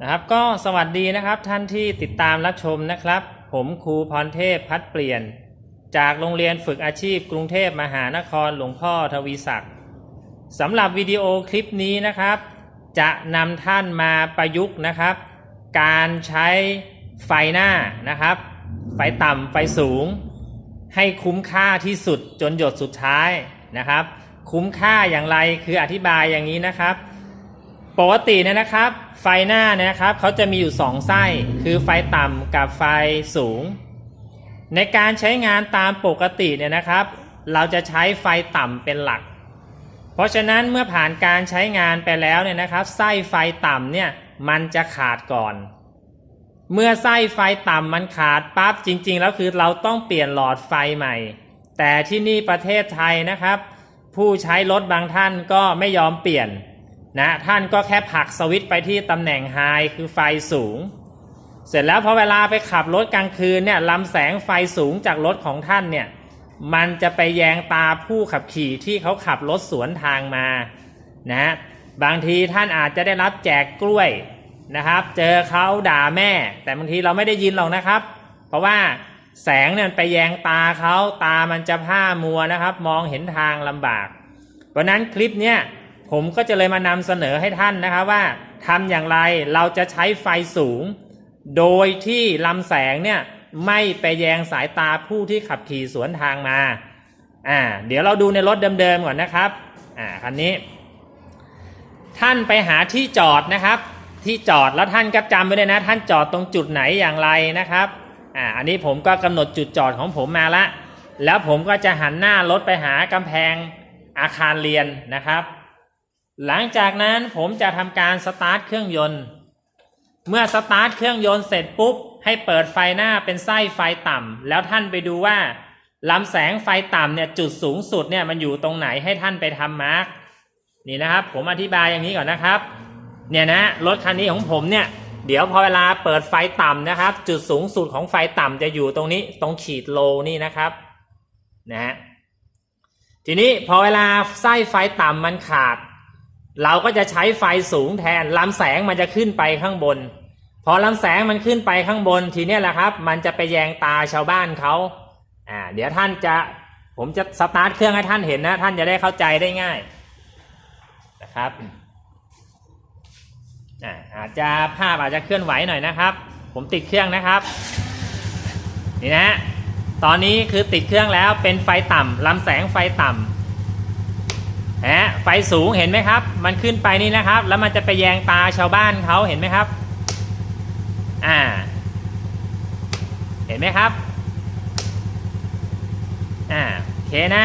นะครับก็สวัสดีนะครับท่านที่ติดตามรับชมนะครับ ผมครูพรเทพพัดเปลี่ยน จากโรงเรียนฝึกอาชีพกรุงเทพมหานครหลวงพ่อทวีศักดิ์สำหรับวิดีโอคลิปนี้นะครับ จะนำท่านมาประยุกต์นะครับ การใช้ไฟหน้านะครับ ไฟต่ำไฟสูง ให้คุ้มค่าที่สุดจนหยดสุดท้ายนะครับ คุ้มค่าอย่างไรคืออธิบายอย่างนี้นะครับ ปกติเนี่ยนะครับ ไฟหน้าเนี่ยนะครับเขาจะมีอยู่สองไส้ คือไฟต่ำกับไฟสูง ในการใช้งานตามปกติเนี่ยนะครับ เราจะใช้ไฟต่ำเป็นหลัก เพราะฉะนั้นเมื่อผ่านการใช้งานไปแล้วเนี่ยนะครับ ไส้ไฟต่ำเนี่ยมันจะขาดก่อน เมื่อไส้ไฟต่ำมันขาดปั๊บจริง ๆ แล้วคือเราต้องเปลี่ยนหลอดไฟใหม่ แต่ที่นี่ประเทศไทยนะครับ ผู้ใช้รถบางท่านก็ไม่ยอมเปลี่ยน นะท่านก็แค่ผลักสวิตไปที่ตำแหน่งไฮคือไฟสูง เสร็จแล้วพอเวลาไปขับรถกลางคืนเนี่ยลำแสงไฟสูงจากรถของท่านเนี่ยมันจะไปแยงตาผู้ขับขี่ที่เขาขับรถสวนทางมานะบางทีท่านอาจจะได้รับแจกกล้วยนะครับ เจอเขาด่าแม่ แต่บางทีเราไม่ได้ยินหรอกนะครับ เพราะว่าแสงเนี่ยไปแยงตาเขาตามันจะผ้ามัวนะครับ มองเห็นทางลำบาก เพราะนั้นคลิปเนี่ย ผมก็จะเลยมานำเสนอให้ท่านนะครับว่าทำอย่างไรเราจะใช้ไฟสูง โดยที่ลำแสงเนี่ยไม่ไปแยงสายตาผู้ที่ขับขี่สวนทางมาอ่าเดี๋ยวเราดูในรถเดิมๆก่อนนะครับอ่าคันนี้ ท่านไปหาที่จอดนะครับ ที่จอดแล้วท่านก็จำไว้เลยนะ ท่านจอดตรงจุดไหนอย่างไรนะครับอ่าอันนี้ผมก็กำหนดจุดจอดของผมมาละ แล้วผมก็จะหันหน้ารถไปหากำแพงอาคารเรียนนะครับ หลังจากนั้นผมจะทำการสตาร์ทเครื่องยนต์ เมื่อสตาร์ทเครื่องยนต์เสร็จปุ๊บ ให้เปิดไฟหน้าเป็นไส้ไฟต่ำแล้วท่านไปดูว่าลำแสงไฟต่ำเนี่ยจุดสูงสุดเนี่ยมันอยู่ตรงไหนให้ท่านไปทำมาร์กนี่นะครับ ผมอธิบายอย่างนี้ก่อนนะครับ เนี่ยนะรถคันนี้ของผมเนี่ย เดี๋ยวพอเวลาเปิดไฟต่ำนะครับ จุดสูงสุดของไฟต่ำจะอยู่ตรงนี้ตรงขีดโลนี่นะครับนะฮะทีนี้พอเวลาไส้ไฟต่ำมันขาด เราก็จะใช้ไฟสูงแทนลำแสงมันจะขึ้นไปข้างบน พอลำแสงมันขึ้นไปข้างบนทีนี้แหละครับ มันจะไปแยงตาชาวบ้านเขาอ่าเดี๋ยวท่านจะผมจะสตาร์ทเครื่องให้ท่านเห็นนะ ท่านจะได้เข้าใจได้ง่ายนะครับอ่าอาจจะภาพอาจจะเคลื่อนไหวหน่อยนะครับ ผมติดเครื่องนะครับ นี่นะ ตอนนี้คือติดเครื่องแล้วเป็นไฟต่ำลำแสงไฟต่ำ ฮะไฟสูงเห็นไหมครับ มันขึ้นไปนี่นะครับ แล้วมันจะไปแยงตาชาวบ้านเขาเห็นไหมครับ อ่า เห็นไหมครับ อ่าโอเคนะ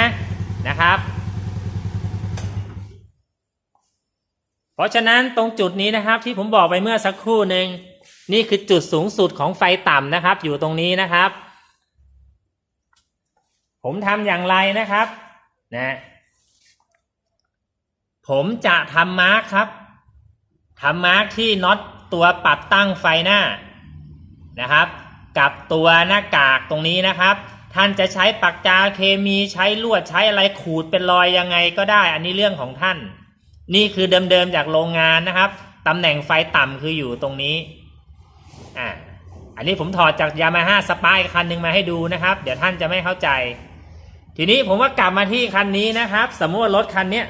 นะครับ เพราะฉะนั้นตรงจุดนี้นะครับที่ผมบอกไปเมื่อสักครู่หนึ่งนี่คือจุดสูงสุดของไฟต่ำนะครับ อยู่ตรงนี้นะครับ ผมทำอย่างไรนะครับ นะ ผมจะทำมาร์คครับทำมาร์คที่น็อตตัวปรับตั้งไฟหน้านะครับ กับตัวหน้ากากตรงนี้นะครับ ท่านจะใช้ปากกาเคมีใช้ลวดใช้อะไรขูดเป็นรอยยังไงก็ได้ อันนี้เรื่องของท่าน นี่คือเดิมๆจากโรงงานนะครับตำแหน่งไฟต่ำคืออยู่ตรงนี้อ่าอันนี้ผมถอดจากยามาฮ่าสปายคันหนึ่งมาให้ดูนะครับ เดี๋ยวท่านจะไม่เข้าใจ ทีนี้ผมว่ากลับมาที่คันนี้นะครับ สมมติว่ารถคันเนี้ย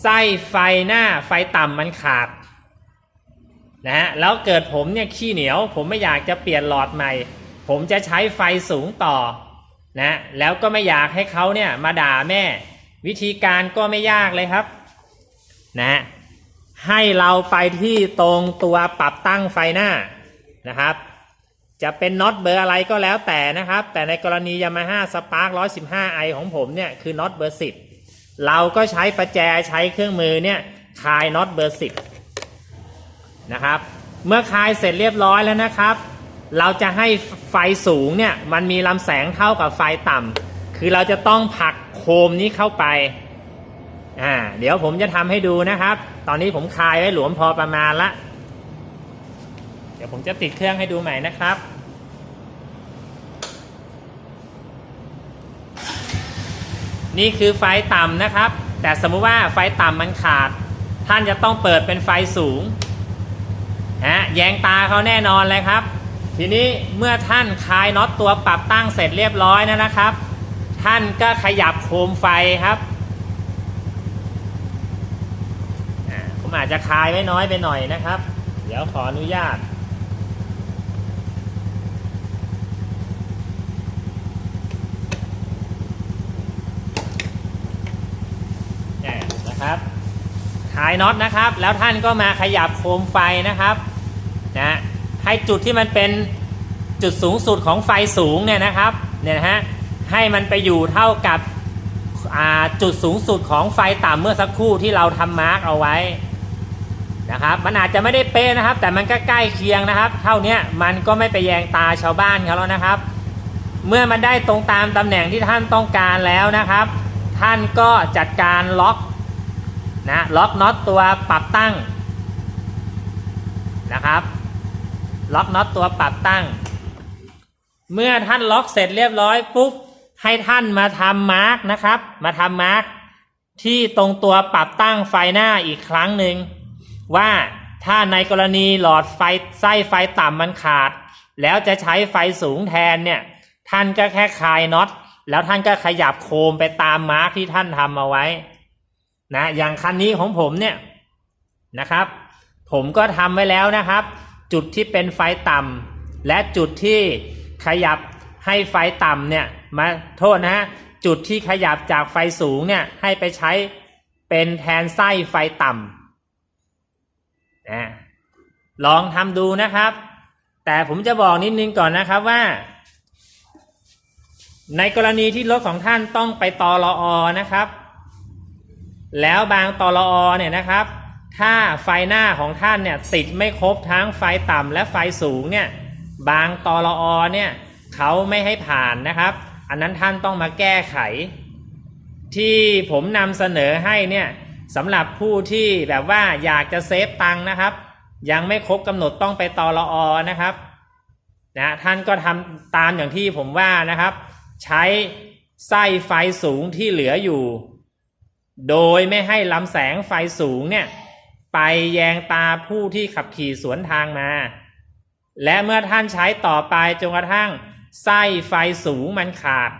ไส้ไฟหน้าไฟต่ำมันขาดนะฮะแล้วเกิดผมเนี่ยขี้เหนียว ผมไม่อยากจะเปลี่ยนหลอดใหม่ ผมจะใช้ไฟสูงต่อนะแล้วก็ไม่อยากให้เขาเนี่ยมาด่าแม่ วิธีการก็ไม่ยากเลยครับนะให้เราไปที่ตรงตัวปรับตั้งไฟหน้านะครับ จะเป็นน็อตเบอร์อะไรก็แล้วแต่นะครับ แต่ในกรณี Yamaha Spark 115i ของผมเนี่ยคือน็อตเบอร์10 เราก็ใช้ประแจใช้เครื่องมือเนี่ยคลายน็อตเบอร์สิบนะครับ เมื่อคลายเสร็จเรียบร้อยแล้วนะครับ เราจะให้ไฟสูงเนี่ยมันมีลำแสงเท่ากับไฟต่ำคือเราจะต้องผลักโคมนี้เข้าไปอ่าเดี๋ยวผมจะทำให้ดูนะครับ ตอนนี้ผมคลายไว้หลวมพอประมาณละ เดี๋ยวผมจะติดเครื่องให้ดูใหม่นะครับ นี่คือไฟต่ำนะครับ แต่สมมุติว่าไฟต่ำมันขาด ท่านจะต้องเปิดเป็นไฟสูงฮะแยงตาเขาแน่นอนเลยครับ ทีนี้เมื่อท่านคลายน็อตตัวปรับตั้งเสร็จเรียบร้อยแล้วนะครับ ท่านก็ขยับโคมไฟครับผมอาจจะคลายไว้น้อยไปหน่อยนะครับ เดี๋ยวขออนุญาต เนี่ยนะ ครับคลายน็อตนะครับ แล้วท่านก็มาขยับโคมไฟนะครับนะให้จุดที่มันเป็นจุดสูงสุดของไฟสูงเนี่ยนะครับเนี่ยนะฮะให้มันไปอยู่เท่ากับจุดสูงสุดของไฟต่ำเมื่อสักครู่ที่เราทำมาร์กเอาไว้นะครับมันอาจจะไม่ได้เป๊ะนะครับ แต่มันก็ใกล้เคียงนะครับ เท่านี้มันก็ไม่ไปแยงตาชาวบ้านเขาแล้วนะครับ เมื่อมันได้ตรงตามตำแหน่งที่ท่านต้องการแล้วนะครับ ท่านก็จัดการล็อก นะล็อกน็อตตัวปรับตั้งนะครับล็อกน็อตตัวปรับตั้ง เมื่อท่านล็อกเสร็จเรียบร้อยปุ๊บให้ท่านมาทำมาร์กนะครับ มาทำมาร์กที่ตรงตัวปรับตั้งไฟหน้าอีกครั้งหนึ่งว่าถ้าในกรณีหลอดไฟไส้ไฟต่ำมันขาด แล้วจะใช้ไฟสูงแทนเนี่ยท่านก็แค่คลายน็อตแล้วท่านก็ขยับโคมไปตามมาร์กที่ท่านทำเอาไว้ นะอย่างคันนี้ของผมเนี่ยนะครับ ผมก็ทำไว้แล้วนะครับ จุดที่เป็นไฟต่ำและจุดที่ขยับให้ไฟต่ำเนี่ยมาโทษนะฮะจุดที่ขยับจากไฟสูงเนี่ยให้ไปใช้เป็นแทนไส้ไฟต่ำนะลองทำดูนะครับ แต่ผมจะบอกนิดนึงก่อนนะครับว่า ในกรณีที่รถของท่านต้องไปตอรออนะครับ แล้วบางตอรออเนี่ยนะครับ ถ้าไฟหน้าของท่านเนี่ยติดไม่ครบทั้งไฟต่ำและไฟสูงเนี่ยบางตอรออเนี่ยเขาไม่ให้ผ่านนะครับ อันนั้นท่านต้องมาแก้ไข ที่ผมนำเสนอให้เนี่ยสำหรับผู้ที่แบบว่าอยากจะเซฟตังค์นะครับ ยังไม่ครบกำหนดต้องไปตอรออนะครับนะท่านก็ทำตามอย่างที่ผมว่านะครับ ใช้ไส้ไฟสูงที่เหลืออยู่ โดยไม่ให้ลำแสงไฟสูงเนี่ยไปแยงตาผู้ที่ขับขี่สวนทางมา และเมื่อท่านใช้ต่อไปจนกระทั่งไส้ไฟสูงมันขาด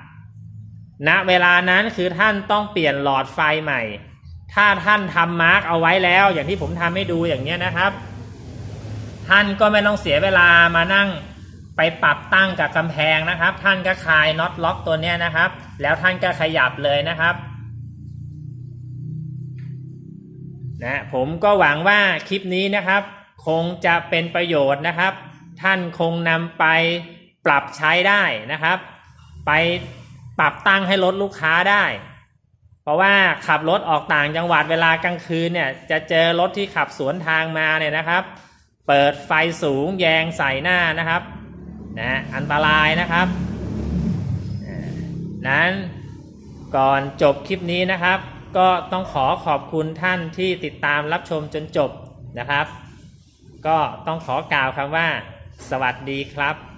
ณเวลานั้นคือท่านต้องเปลี่ยนหลอดไฟใหม่ ถ้าท่านทำมาร์กเอาไว้แล้ว อย่างที่ผมทำให้ดูอย่างนี้นะครับ ท่านก็ไม่ต้องเสียเวลามานั่งไปปรับตั้งกับกำแพงนะครับ ท่านก็คลายน็อตล็อกตัวนี้นะครับ แล้วท่านก็ขยับเลยนะครับ นะผมก็หวังว่าคลิปนี้นะครับ คงจะเป็นประโยชน์นะครับ ท่านคงนำไปปรับใช้ได้นะครับ ไปปรับตั้งให้รถลูกค้าได้ เพราะว่าขับรถออกต่างจังหวัดเวลากลางคืนเนี่ยจะเจอรถที่ขับสวนทางมาเนี่ยนะครับ เปิดไฟสูงแยงใส่หน้านะครับนะอันตรายนะครับ นั้นก่อนจบคลิปนี้นะครับ ก็ต้องขอขอบคุณท่านที่ติดตามรับชมจนจบนะครับ ก็ต้องขอกล่าวคำว่า สวัสดีครับ